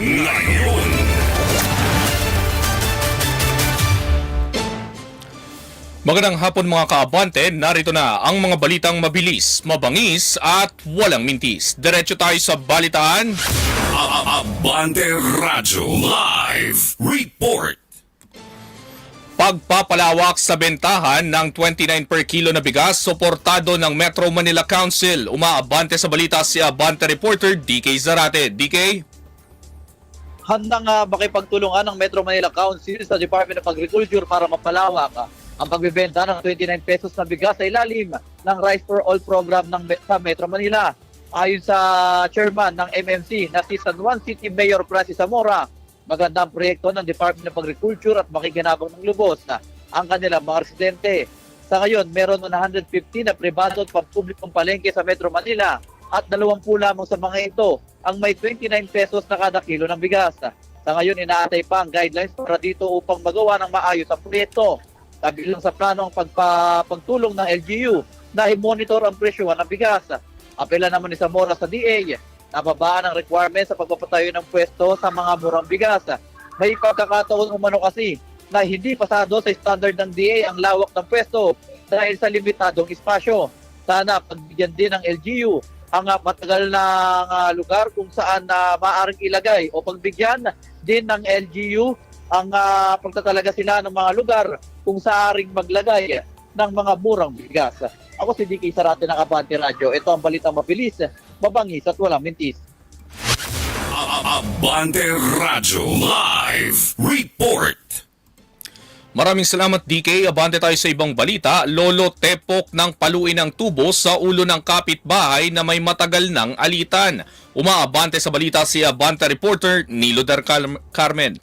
Ngayon. Magandang hapon mga kaabante, narito na ang mga balitang mabilis, mabangis at walang mintis. Diretso tayo sa balitaan. Abante Radyo Live Report. Pagpapalawak sa bentahan ng 29 per kilo na bigas, suportado ng Metro Manila Council. Umaabante sa balita si Abante reporter DK Zarate. DK? Handang uh, makipagtulungan ng Metro Manila Council sa Department of Agriculture para mapalawak ah, ang pagbebenta ng 29 pesos na bigas sa ilalim ng Rice for All program ng sa Metro Manila. Ayon sa chairman ng MMC na si San Juan City Mayor Francis Zamora, magandang proyekto ng Department of Agriculture at makikinabang ng lubos na ang kanilang mga residente. Sa ngayon, meron 150 na pribado at pampublikong palengke sa Metro Manila at 20 lamang sa mga ito ang may 29 pesos na kada kilo ng bigas. Sa ngayon, inaatay pa ang guidelines para dito upang magawa ng maayos ang proyekto. Kabilang sa plano ang pagpa, ng LGU na i-monitor ang presyo ng bigas. Apela naman ni Zamora sa DA na babaan ang requirements sa pagpapatayo ng pwesto sa mga murang bigas. May pagkakataon umano kasi na hindi pasado sa standard ng DA ang lawak ng pwesto dahil sa limitadong espasyo. Sana pagbigyan din ng LGU ang ah, matagal na ah, lugar kung saan na maaaring ilagay o pagbigyan din ng LGU ang uh, pagtatalaga sila ng mga lugar kung saaring maglagay ng mga murang bigas. Ako si DK Sarate ng Abante Radio. Ito ang balitang mabilis, mabangis at walang mintis. Abante Radyo Live Report. Maraming salamat DK. Abante tayo sa ibang balita. Lolo tepok ng paluin ng tubo sa ulo ng kapitbahay na may matagal ng alitan. Umaabante sa balita si Abante reporter Nilo Dar Car- Carmen.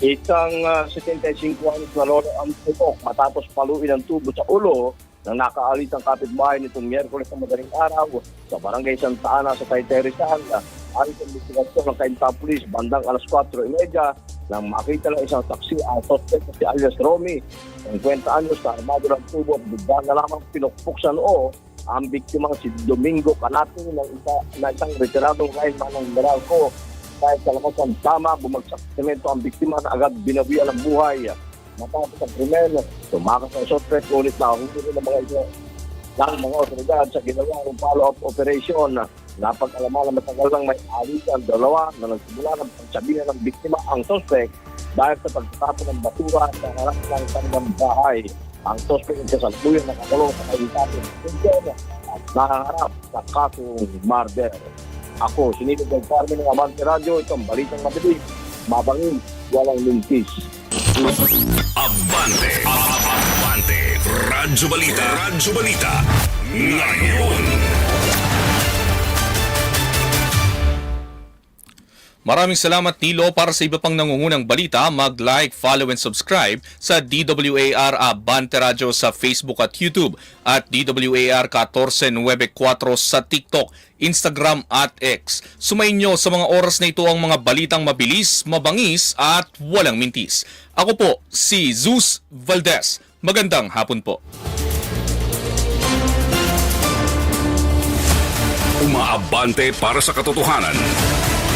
Isang uh, 75 anos na lolo ang tutok matapos paluin ang tubo sa ulo ng nakaalit ang kapitbahay nitong Miyerkules ng madaling araw sa barangay Santa Ana sa Taytay Rizal. Ayon sa investigasyon ng Kainta Police, bandang alas 4.30 nang makita ng isang taksi ang suspect si alias Romy, ng 20 anyos na armado ng tubo at bigla na lamang pinukpok sa noo ang biktimang si Domingo Canati ng isa, na isang retiradong lineman ng Meralco dahil sa lakas ng tama, bumagsak sa semento ang biktima na agad binawian ng buhay. Matapos ang krimen, tumakas ang suspect, ulit na hindi ng mga ito ng mga otoridad sa ginawang follow-up operation. Napag-alaman na matagal lang may alitan dalawa na nagsimula ng pagsabihan ng biktima ang suspect dahil sa pagtatapon ng basura sa harap ng kanilang bahay. Ang suspect ay kasalukuyan nakakulong sa detention at nakaharap sa kasong murder. Ako, sinilid ng Carmen ng Amante Radio, itong balitang mabilis, mabangin, walang mintis. Abante. Abante. Radyo Balita. Radyo Balita. Ngayon. Maraming salamat Nilo para sa iba pang nangungunang balita. Mag-like, follow and subscribe sa DWAR Abante Radio sa Facebook at YouTube at DWAR 1494 sa TikTok, Instagram at X. Sumayin nyo sa mga oras na ito ang mga balitang mabilis, mabangis at walang mintis. Ako po si Zeus Valdez. Magandang hapon po. Umaabante para sa katotohanan.